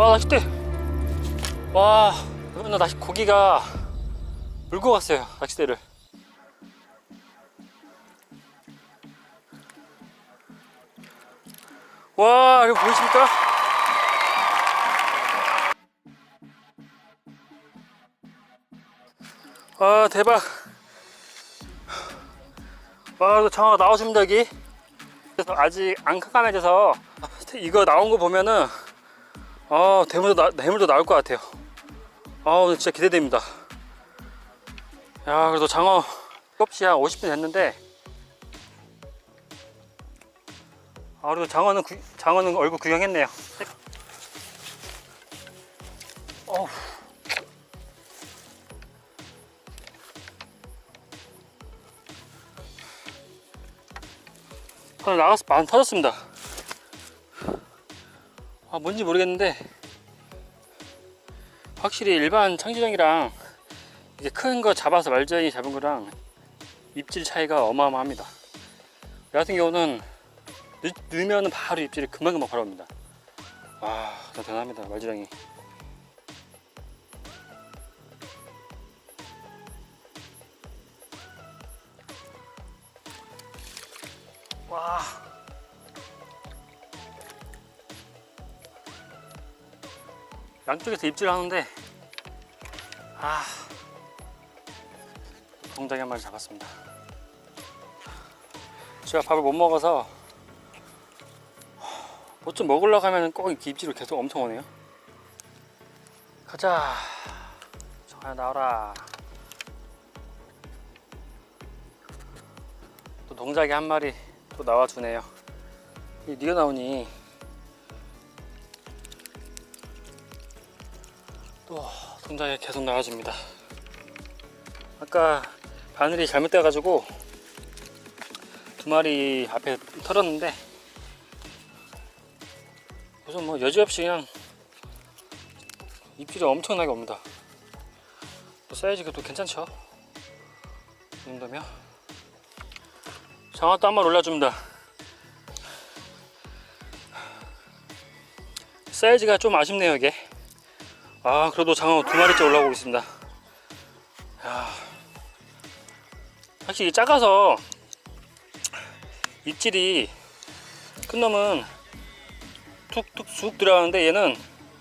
아 낚싯대 와 이번 낚시 고기가 물고 갔어요 낚싯대를. 와 이거 보이십니까? 아 대박. 와 이거 장어가 나오십니다 여기. 그래서 아직 안 깜깜해져서 이거 나온 거 보면은 아 대물도 나, 대물도 나올 것 같아요. 아 오늘 진짜 기대됩니다. 야 그래도 장어 7시 한 50분 됐는데. 아 그래도 장어는 구, 장어는 얼굴 구경했네요. 어우. 나가서 반 터졌습니다 아 뭔지 모르겠는데 확실히 일반 청지정이랑 이게 큰 거 잡아서 말전이 잡은 거랑 입질 차이가 어마어마합니다. 이 같은 경우는 넣, 넣으면 바로 입질이 금방금방 바로 옵니다. 와 대단합니다 말지랑이. 와 양쪽에서 입질 하는데 아 동작이 한 마리 잡았습니다. 제가 밥을 못 먹어서 뭐 좀 먹으려고 하면 꼭 입질을 계속 엄청 오네요. 가자. 정아 나와라. 또 동작이 한 마리 또 나와주네요. 이 니가 나오니 또 동작이 계속 나와줍니다. 아까 바늘이 잘못돼 가지고 두 마리 앞에 털었는데 우선 뭐 여지없이 그냥 입질이 엄청나게 옵니다. 또 사이즈가 또 괜찮죠? 이 정도면. 장어 또한 번 올려줍니다. 사이즈가 좀 아쉽네요 이게 아 그래도 장어 두 마리째 올라오고 있습니다. 야, 확실히 작아서 입질이 큰 놈은 툭툭 쑥 들어가는데 얘는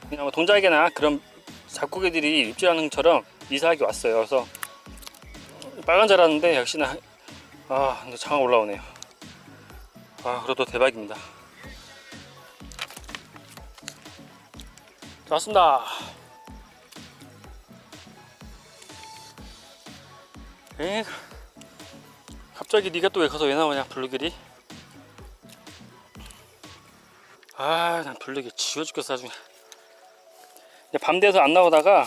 그냥 뭐 동작이나 그런 잡고개들이 입질하는 것처럼 이상하게 왔어요. 그래서 빨간 줄 알았는데 역시나 아 근데 장어 올라오네요. 아 그래도 대박입니다. 자, 왔습니다 에 갑자기 네가 또 왜 가서 왜 나오냐 블루길이? 아난 블루길 지워 죽겠어 아주 밤 돼서 안 나오다가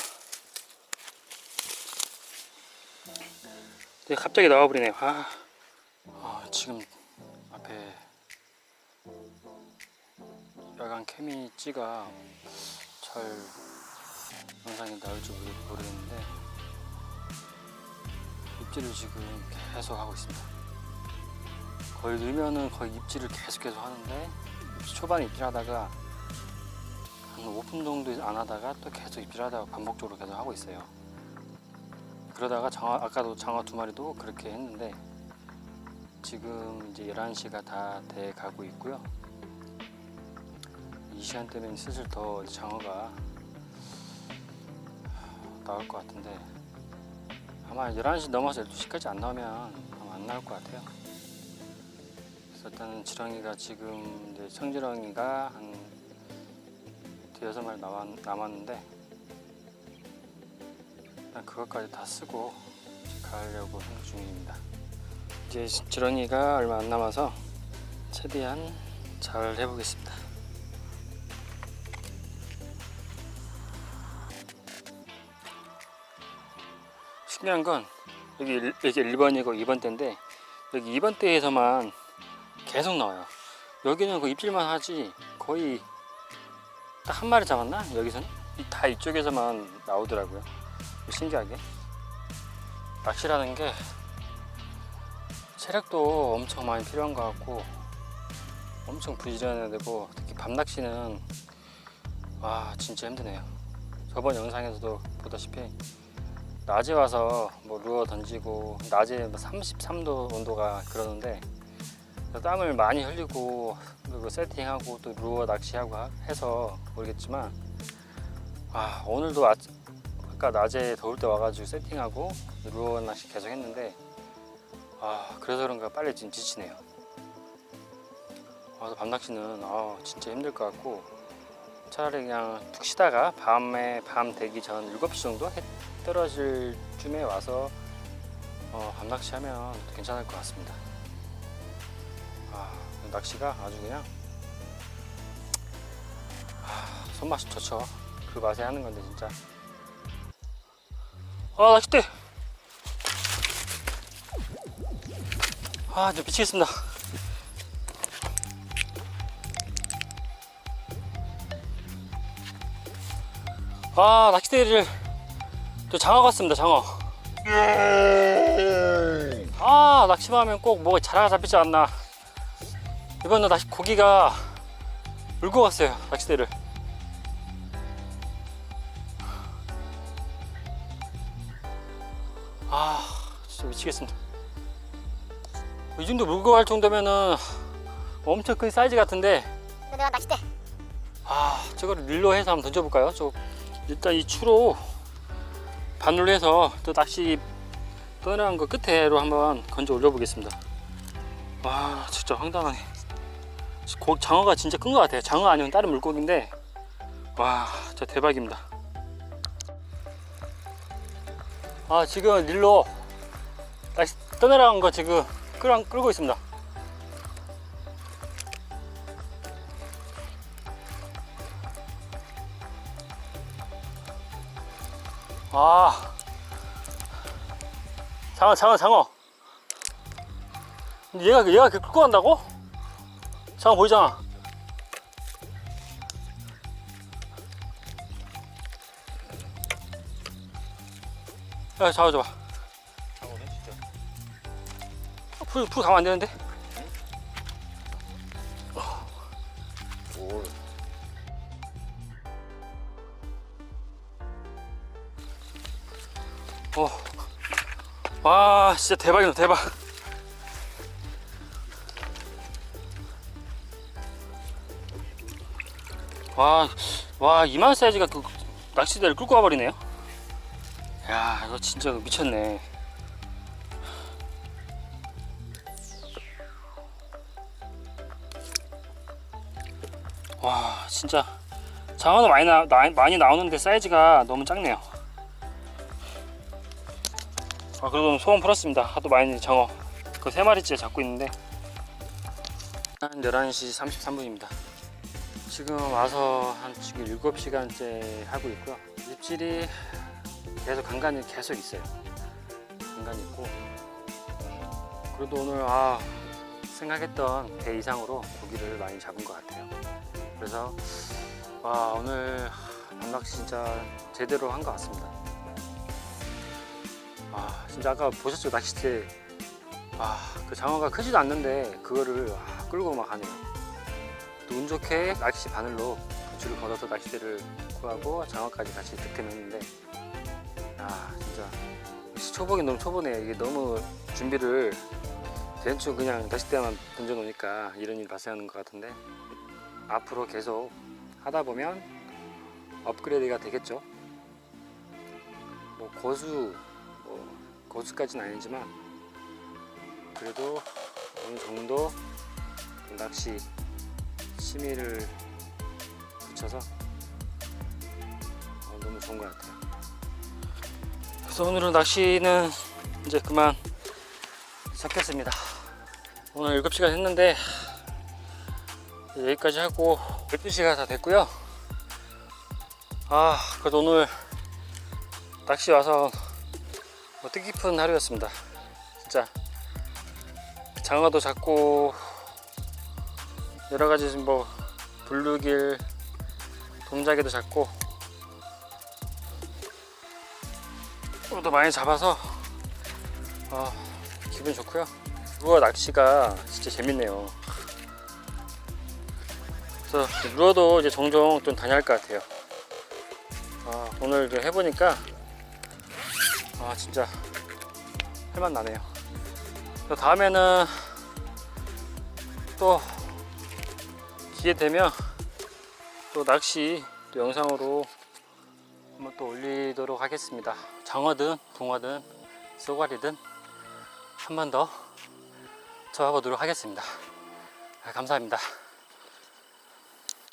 갑자기 나와버리네요. 아, 아 지금 앞에 야간 케미 찌가 잘 영상이 나올지 모르- 모르겠는데 입질을 지금 계속 하고 있습니다. 거의 넣으면은 거의 입질을 계속 계속 하는데 초반에 입질하다가 한 5분 정도 안 하다가 또 계속 입질하다가 반복적으로 계속 하고 있어요. 그러다가 장어 아까도 장어 두 마리도 그렇게 했는데 지금 이제 11시가 다 돼 가고 있고요. 이 시간대면 슬슬 더 장어가 나올 것 같은데 아마 11시 넘어서 12시까지 안 나오면 아마 안 나올 것 같아요. 그래서 일단은 지렁이가 지금 이제 청지렁이가 한 대여섯 마리 남았, 남았는데 일단 그것까지 다 쓰고 가려고 생각 중입니다. 이제 지렁이가 얼마 안 남아서 최대한 잘 해보겠습니다. 신기한 건 여기 일- 여기 1번이고 2번 때인데 여기 2번 때에서만 계속 나와요. 여기는 그 입질만 하지 거의 딱 한 마리 잡았나? 여기서는 이- 다 이쪽에서만 나오더라고요. 신기하게 낚시라는 게 체력도 엄청 많이 필요한 것 같고 엄청 부지런해야 되고 특히 밤 낚시는 와 진짜 힘드네요. 저번 영상에서도 보다시피 낮에 와서 뭐 루어 던지고 낮에 뭐 33도 온도가 그러는데 땀을 많이 흘리고 그리고 세팅하고 또 루어 낚시하고 하- 해서 모르겠지만 아 오늘도 아, 아까 낮에 더울 때 와가지고 세팅하고 루어 낚시 계속 했는데 아 그래서 그런가 빨리 지금 지치네요. 와서 밤 낚시는 아 진짜 힘들 것 같고 차라리 그냥 푹 쉬다가 밤에 밤 되기 전 7시 정도 해 떨어질 쯤에 와서 어, 밤 낚시하면 괜찮을 것 같습니다. 아, 낚시가 아주 그냥 아, 손맛이 좋죠. 그 맛에 하는 건데 진짜. 아 낚싯대. 아, 이제 미치겠습니다. 아, 낚싯대를 또 장어 같습니다, 장어. 아, 낚시만 하면 꼭 뭐가 자라가 잡히지 않나. 이번에 낚시 고기가 물고 갔어요, 낚싯대를. 아, 진짜 미치겠습니다. 이 정도 물고 갈 정도면은 엄청 큰 사이즈 같은데 내가 낚싯대 아 저거를 릴로 해서 한번 던져볼까요? 저 일단 이 추로 바늘로 해서 또 낚시 떠나간 거 끝에로 한번 건져 올려 보겠습니다. 와 진짜 황당하네. 고, 장어가 진짜 큰 것 같아요. 장어 아니면 다른 물고기인데 와 진짜 대박입니다. 아 지금 릴로 낚시 떠내려간 거 지금 끌, 끌고 있습니다. 아. 장어 장어 장어. 얘가 얘가 끌고 간다고? 장어 보이잖아. 야 잡아줘봐. 장어네 진짜. 풀, 풀 가면 안 되는데 어. 와 진짜 대박이다 대박. 와, 와 이만 사이즈가 그 낚시대를 끌고 와버리네요. 야 이거 진짜 미쳤네. 와 진짜. 장어도 많이, 나, 나- 많이 나오는데 사이즈가 너무 작네요 아 그래도 소원 풀었습니다. 하도 많이 장어. 그 세 마리째 잡고 있는데. 한 11시 33분입니다. 지금 와서 한 지금 7시간째 하고 있고요. 입질이 계속 간간히 계속 있어요. 간간히 있고. 그래도 오늘 아 생각했던 배 이상으로 고기를 많이 잡은 것 같아요. 그래서 와 오늘 밤낚시 진짜 제대로 한 것 같습니다 아 진짜 아까 보셨죠 낚싯대 아그 장어가 크지도 않는데 그거를 아, 끌고 막 가네요. 또 운 좋게 낚시 바늘로 그 줄을 걸어서 낚싯대를 구하고 장어까지 같이 득템했는데 아 진짜 초보긴 너무 초보네 이게 너무 준비를 대충 그냥 낚싯대만 던져 놓으니까 이런 일이 발생하는 것 같은데 앞으로 계속 하다 보면 업그레이드가 되겠죠? 뭐 고수 뭐 고수까지는 아니지만 그래도 어느 정도 낚시 취미를 붙여서 어, 너무 좋은 것 같아요. 그래서 오늘은 낚시는 이제 그만 잡겠습니다. 오늘 7시간 했는데 여기까지 하고 12시가 다 됐고요. 아, 그래도 오늘 낚시 와서 뭐 뜻깊은 하루였습니다. 진짜 장어도 잡고 여러 가지 뭐 블루길, 돔자개도 잡고 또 많이 잡아서 아, 기분 좋고요. 루어 낚시가 진짜 재밌네요. 그래서 물어도 이제 종종 좀 다녀야 할 것 같아요. 아, 오늘 해보니까 아 진짜 할만 나네요. 또 다음에는 또 기회 되면 또 낚시 또 영상으로 한번 또 올리도록 하겠습니다. 장어든 붕어든 쏘가리든 한 번더 잡아보도록 하겠습니다. 아, 감사합니다.